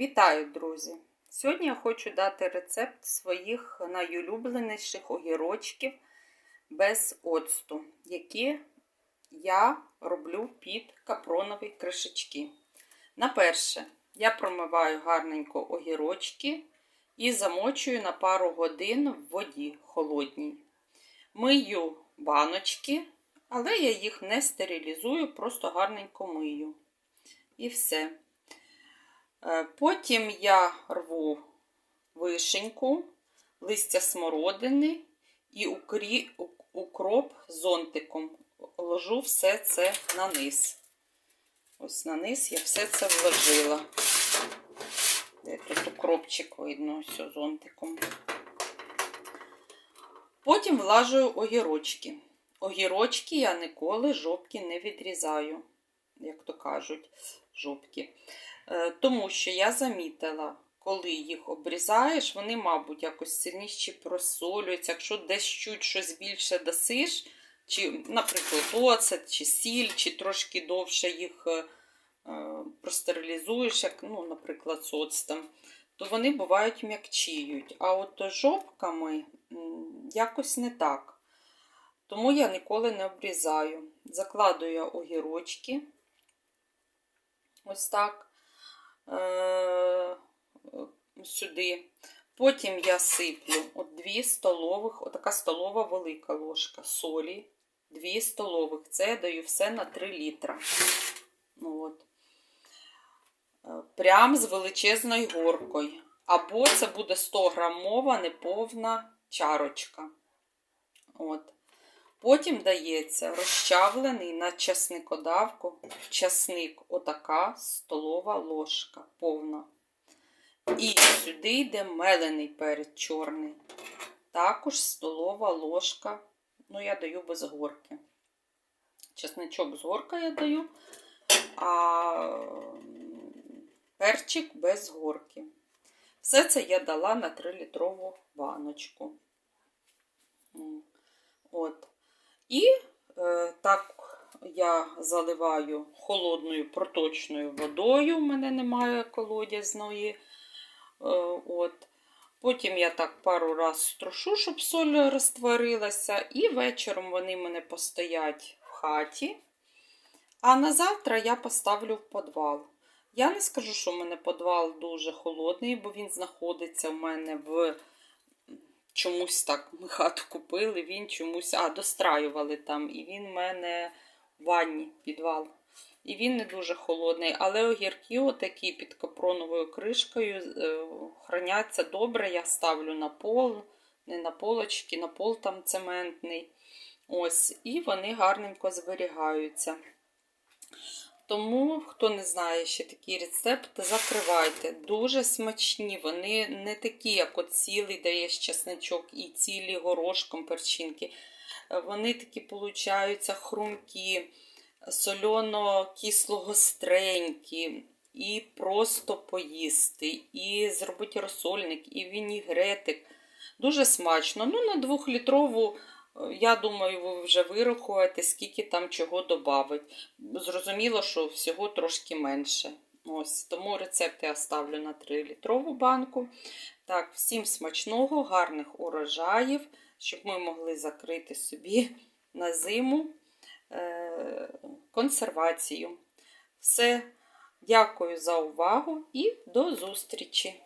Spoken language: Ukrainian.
Вітаю, друзі! Сьогодні я хочу дати рецепт своїх найулюбленіших огірочків без оцту, які я роблю під капронові кришечки. На перше, я промиваю гарненько огірочки і замочую на пару годин в воді холодній. Мию баночки, але я їх не стерилізую, просто гарненько мию. І все. Е, Потім я рву вишеньку, листя смородини і укроп зонтиком. Ложу все це на низ. Ось на низ я все це вложила. Де тут укропчик видно, ось зонтиком. Потім влажую огірочки. Огірочки я ніколи жопки не відрізаю, як то кажуть, жопки. Тому що я замітила, коли їх обрізаєш, вони, мабуть, якось сильніше просолюються. Якщо десь чуть щось більше дасиш, чи, наприклад, оцет, чи сіль, чи трошки довше їх е, простерилізуєш, як, ну, наприклад, з оцтом, то вони бувають м'якчіють. А от жопками якось не так. Тому я ніколи не обрізаю. Закладую огірочки. Ось так. Е, сюди. Потім я сиплю от 2 столових, отака столова велика ложка солі. 2 столових. Це я даю все на 3 літра. От. Е, прям з величезною горкою. Або це буде 100 грамова неповна чарочка. От. Потім дається розчавлений на часникодавку, часник отака столова ложка повна. І сюди йде мелений перець чорний. Також столова ложка, ну, я даю без горки. Чесничок з горка я даю, а перчик без горки. Все це я дала на 3-літрову баночку. От. І е, так я заливаю холодною проточною водою, у мене немає колодязної. Е, от. Потім я так пару раз струшу, щоб соль розтворилася, і вечором вони мене постоять в хаті. А на завтра я поставлю в подвал. Я не скажу, що в мене подвал дуже холодний, бо він знаходиться в мене в чомусь так ми хату купили, він чомусь, а, достраювали там. І він в мене в ванні підвал. І він не дуже холодний, але огірки, отакі під капроновою кришкою, е, храняться добре. Я ставлю на пол, не на полочки, на пол там цементний. Ось, І вони гарненько зберігаються. Тому, хто не знає ще такий рецепт, закривайте. Дуже смачні. Вони не такі, як от цілий даєш чесничок і цілі горошком перчинки. Вони такі, получаються, хрумкі, сольоно-кисло-гостренькі. І просто поїсти, і зробити розсольник, і вінігретик. Дуже смачно. Ну, на двохлітрову я думаю, ви вже вирахуєте, скільки там чого додати. Зрозуміло, що всього трошки менше. Ось, Тому рецепт я ставлю на 3-літрову банку. Так, всім смачного, гарних урожаїв, щоб ми могли закрити собі на зиму е- консервацію. Все, дякую за увагу і до зустрічі!